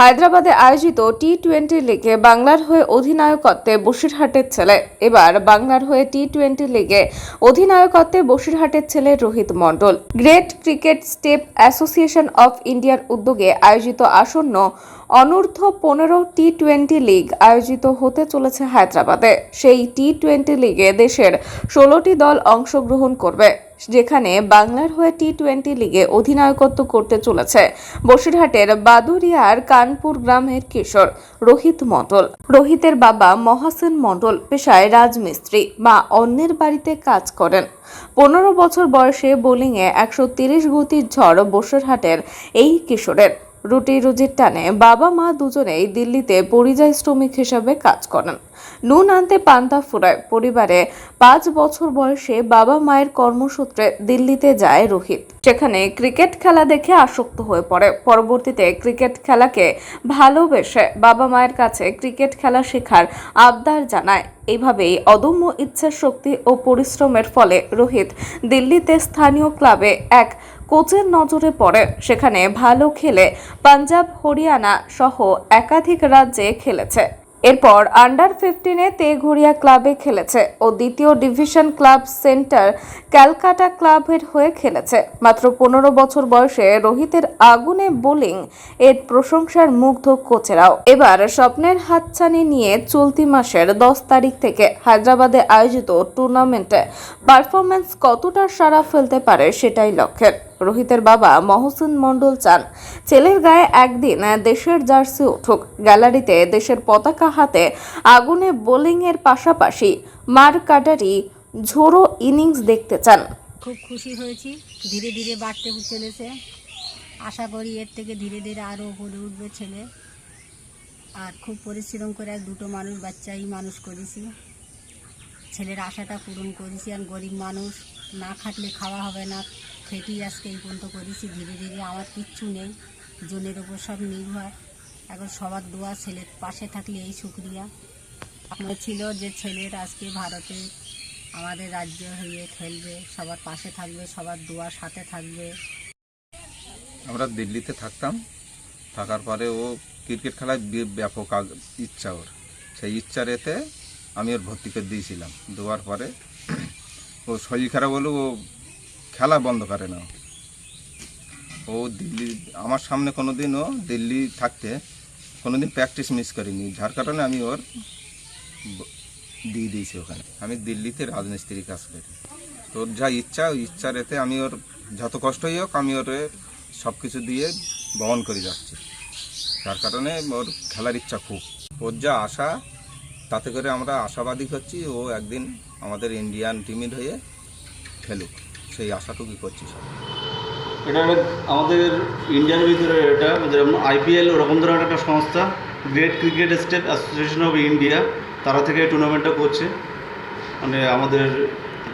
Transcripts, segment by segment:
হায়দ্রাবাদে আয়োজিত T twenty লিগে বাংলার হয়ে অধিনায়কত্বে বসিরহাটের ছেলে। এবার বাংলার হয়ে টি টোয়েন্টি লিগে অধিনায়কত্বে বসিরহাটের ছেলে Rohit Mondal. Great cricket state association of ইন্ডিয়ার উদ্যোগে আয়োজিত আসন্ন অনূর্ধ্ব পনেরো টি টোয়েন্টি লিগ আয়োজিত হতে চলেছে হায়দ্রাবাদে। সেই টি টোয়েন্টি লিগে দেশের ষোলোটি দল অংশগ্রহণ করবে, যেখানে বাংলার হয়ে টি টোয়েন্টি লিগে অধিনায়কত্ব করতে চলেছে বসিরহাটের বাদুরিয়ার কানপুর গ্রামের কিশোর রোহিত মণ্ডল। রোহিতের বাবা মহাসেন মণ্ডল পেশায় রাজমিস্ত্রি, মা অন্যের বাড়িতে কাজ করেন। পনেরো বছর বয়সে বোলিংয়ে একশো তিরিশ গতির ঝড় বসিরহাটের এই কিশোরের। রুটি রুজির টানে বাবা মা দুজনেই দিল্লিতে পরিযায়ী শ্রমিক হিসাবে কাজ করেন। নুন আনতে পান্তা ফুরায়। পরিবারে পাঁচ বছর বয়সে বাবা মায়ের কর্মসূত্রে দিল্লিতে যায় রোহিত। সেখানে ক্রিকেট খেলা দেখে আসক্ত হয়ে পড়ে। পরবর্তীতে ক্রিকেট খেলাকে ভালোবেসে বাবা মায়ের কাছে ক্রিকেট খেলা শেখার আবদার জানায়। এইভাবেই অদম্য ইচ্ছা শক্তি ও পরিশ্রমের ফলে রোহিত দিল্লিতে স্থানীয় ক্লাবে এক কোচের নজরে পড়ে। সেখানে ভালো খেলে পাঞ্জাব, হরিয়ানা সহ একাধিক রাজ্যে খেলেছে। এরপর আন্ডার ফিফটিনে তেঘরিয়া ক্লাবে খেলেছে ও দ্বিতীয় ডিভিশন ক্লাব সেন্টার ক্যালকাটা ক্লাবের হয়ে খেলেছে। মাত্র পনেরো বছর বয়সে রোহিতের আগুনে বোলিং এর প্রশংসার মুগ্ধ কোচেরাও। এবার স্বপ্নের হাতছানি নিয়ে চলতি মাসের দশ তারিখ থেকে হায়দ্রাবাদে আয়োজিত টুর্নামেন্টে পারফরম্যান্স কতটা সারা ফেলতে পারে সেটাই লক্ষ্যের। রোহিতের বাবা মহসিন মণ্ডল চান। ছেলের গায়ে একদিন দেশের জার্সি উঠুক। গ্যালারিতে দেশের পতাকা হাতে আগুনে বোলিংয়ের পাশাপাশি মার কাটারি ঝোড়ো ইনিংস দেখতে চান। খুব খুশি হয়েছি। ধীরে ধীরে বাড়তে চলেছে। আশা করি এর থেকে ধীরে ধীরে আরও উপরে উঠবে ছেলে। আর খুব পরিশ্রম করে এক দুটো মানুষ, বাচ্চাই মানুষ করেছি। ছেলের আশাটা পূরণ করেছি। আর গরিব মানুষ, না খাটলে খাওয়া হবে না। খেটেই আজকে এই পর্যন্ত করেছি ধীরে ধীরে আমার কিচ্ছু নেই জনের ওপর সব নির্ভর। এখন সবার দোয়া, ছেলের পাশে থাকলে এই শুক্রিয়া। আমার ছিল যে ছেলের আজকে ভারতে আমাদের রাজ্য হয়ে খেলবে, সবার পাশে থাকবে, সবার দোয়ার সাথে থাকবে। আমরা দিল্লিতে থাকতাম, থাকার পরে ও ক্রিকেট খেলায় ব্যাপক ইচ্ছা ওর। সেই ইচ্ছার এতে আমি ওর ভর্তি করে দিয়েছিলাম। দেওয়ার পরে ও শরীর খারাপ হলেও ও খেলা বন্ধ করে না। ও দিল্লি, আমার সামনে কোনো দিন ও দিল্লি থাকতে কোনো দিন প্র্যাকটিস মিস করিনি। যার কারণে আমি ওর দিয়ে দিয়েছি ওখানে। আমি দিল্লিতে রাজমিস্ত্রি কাজ করি। তোর যা ইচ্ছা, ওই ইচ্ছার এতে আমি ওর যত কষ্টই হোক, আমি ওর সব কিছু দিয়ে বহন করে যাচ্ছি। যার কারণে ওর খেলার ইচ্ছা খুব। ওর যা আশা, তাতে করে আমরা আশাবাদী হচ্ছি, ও একদিন আমাদের ইন্ডিয়ান টিমের হয়ে খেলুক। সেই আশাটুকুই করছি সব। এটা আমাদের ইন্ডিয়ার ভিতরে এটা যেরকম আইপিএল ওরকম ধরনের একটা সংস্থা great cricket state association of India তারা থেকে এই টুর্নামেন্টটা করছে। মানে আমাদের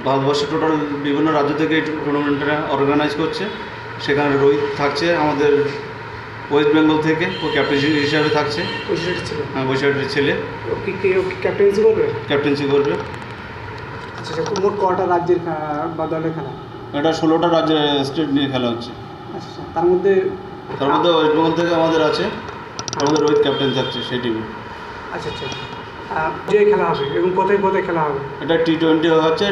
ভারতবর্ষের টোটাল বিভিন্ন রাজ্য থেকে এই টুর্নামেন্টটা অর্গানাইজ করছে। সেখানে রোহিত থাকছে আমাদের ওয়েস্ট বেঙ্গল থেকে ও ক্যাপ্টেন হিসাবে থাকছে। হ্যাঁ, বৈশাখের ছেলে। ও কি কি ক্যাপ্টেন্সি করবে? ক্যাপ্টেন্সি করবে। আচ্ছা আচ্ছা মোট কটা রাজ্যের বা দলের খেলা? এটা ষোলোটা রাজ্যের স্টেট নিয়ে খেলা হচ্ছে। আচ্ছা আচ্ছা তার মধ্যে তার মধ্যে ওয়েস্ট বেঙ্গল থেকে আমাদের আছে মধ্যে রোহিত ক্যাপ্টেন থাকছে সেই টিমে আচ্ছা আচ্ছা যে খেলা হবে এবং কোথায় কোথায় খেলা হবে? এটা টি টোয়েন্টি হচ্ছে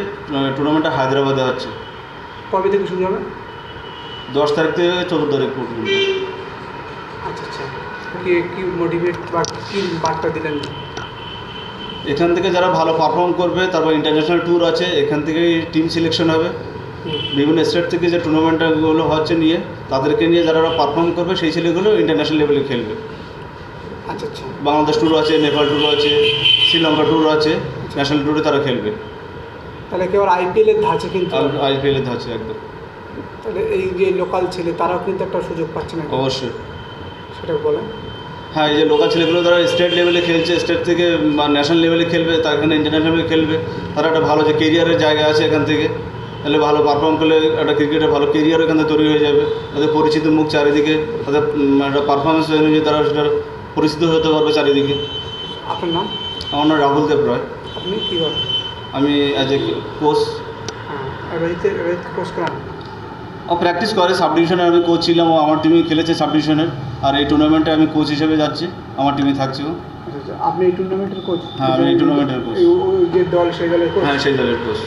টুর্নামেন্টটা হায়দ্রাবাদে হচ্ছে। কবে থেকে শুরু হবে? দশ তারিখ থেকে চোদ্দ তারিখ পর্যন্ত। আচ্ছা আচ্ছা। কি কি মোটিভেট বা কি বার্তা দিলেন? এখান থেকে যারা ভালো পারফর্ম করবে তারপর ইন্টারন্যাশনাল ট্যুর আছে এখান থেকেই টিম সিলেকশন হবে। বিভিন্ন স্টেট থেকে যে টুর্নামেন্টগুলো হচ্ছে নিয়ে তাদেরকে নিয়ে যারা পারফর্ম করবে সেই ছেলেগুলো ইন্টারন্যাশনাল লেভেলে খেলবে। আচ্ছা আচ্ছা। বাংলাদেশ ট্যুর আছে নেপাল ট্যুর আছে শ্রীলঙ্কা ট্যুর আছে ন্যাশনাল ট্যুরে তারা খেলবে। তাহলে কেবল আইপিএলের ধাঁচে কিন্তু? আইপিএলে ধাঁচে একদম। তাহলে এই যে লোকাল ছেলে তারাও কিন্তু একটা সুযোগ পাচ্ছে না অবশ্যই। সেটা বলেন। হ্যাঁ এই যে লোকাল ছেলেগুলো তারা স্টেট লেভেলে খেলছে স্টেট থেকে বা ন্যাশনাল লেভেলে খেলবে তার এখানে ইন্টারন্যাশনাল খেলবে তারা একটা ভালো যে কেরিয়ারের জায়গা আছে এখান থেকে। তাহলে ভালো পারফর্ম করলে একটা ক্রিকেটে ভালো কেরিয়ার এখান থেকে তৈরি হয়ে যাবে। তাদের পরিচিত মুখ চারিদিকে তাদের একটা পারফরমেন্স অনুযায়ী তারা সেটা পরিচিত হতে পারবে চারিদিকে। আপনার নাম? আমার নাম রাহুল দেব রয়। আপনি কী আমি অ্যাজ এ কোচ হ্যাঁ কোচ ও প্র্যাকটিস করে সাব ডিভিশনে আমি কোচ ছিলাম ও আমার টিমে খেলেছে সাব ডিভিশনের আর এই টুর্নামেন্টে আমি কোচ হিসেবে যাচ্ছি আমার টিমে থাকছে ও। আচ্ছা আচ্ছা আপনি এই টুর্নামেন্টের কোচ হ্যাঁ, আমি এই টুর্নামেন্টের coach। যে দল সেই দলের কোচ হ্যাঁ সেই দলের কোচ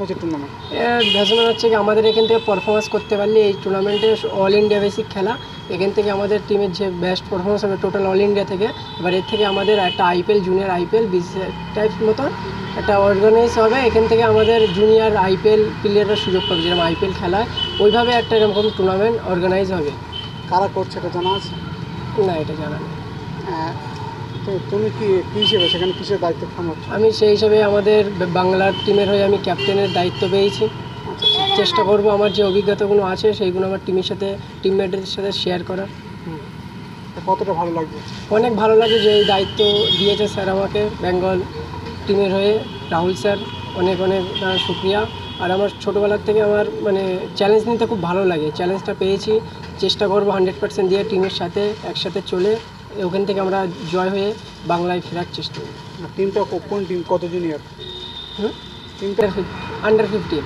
হচ্ছে টুর্নামেন্ট ভ্যাসমান হচ্ছে কি আমাদের এখান থেকে পারফরমেন্স করতে পারলে এই টুর্নামেন্টে অল ইন্ডিয়া বেসিক খেলা। এখান থেকে আমাদের টিমের যে বেস্ট পারফরমেন্স হবে টোটাল অল ইন্ডিয়া থেকে। এবার এর থেকে আমাদের একটা IPL junior IPL BCS type মতন একটা অর্গানাইজ হবে। এখান থেকে আমাদের জুনিয়র আইপিএল প্লেয়াররা সুযোগ পাবে যেরকম আইপিএল খেলায়। ওইভাবে একটা এরকম টুর্নামেন্ট অর্গানাইজ হবে। কারা করছে এটা জানা আছে? না এটা জানা নেই। আহ, তো তুমি কি কি হিসেবে সেখানে কিসের দায়িত্ব সামলাচ্ছ আমি সেই হিসাবে আমাদের বাংলার টিমের হয়ে আমি ক্যাপ্টেনের দায়িত্ব পেয়েছি। চেষ্টা করব আমার যে অভিজ্ঞতাগুলো আছে সেইগুলো আমার টিমের সাথে টিমমেটদের সাথে শেয়ার করার। তো কতটা ভালো লাগবে অনেক ভালো লাগে যে এই দায়িত্ব দিয়েছে স্যার আমাকে বেঙ্গল টিমের হয়ে রাহুল স্যার অনেক অনেক শুক্রিয়া। আর আমার ছোটোবেলার থেকে আমার মানে চ্যালেঞ্জ নিতে খুব ভালো লাগে। চ্যালেঞ্জটা পেয়েছি। চেষ্টা করব হান্ড্রেড পার্সেন্ট দিয়ে টিমের সাথে একসাথে চলে। ওখান থেকে আমরা জয় হয়ে বাংলায় ফেরার চেষ্টা করি। টিমটা কোন টিম? কত জুনিয়র হুম টিমটা আন্ডার ফিফটিন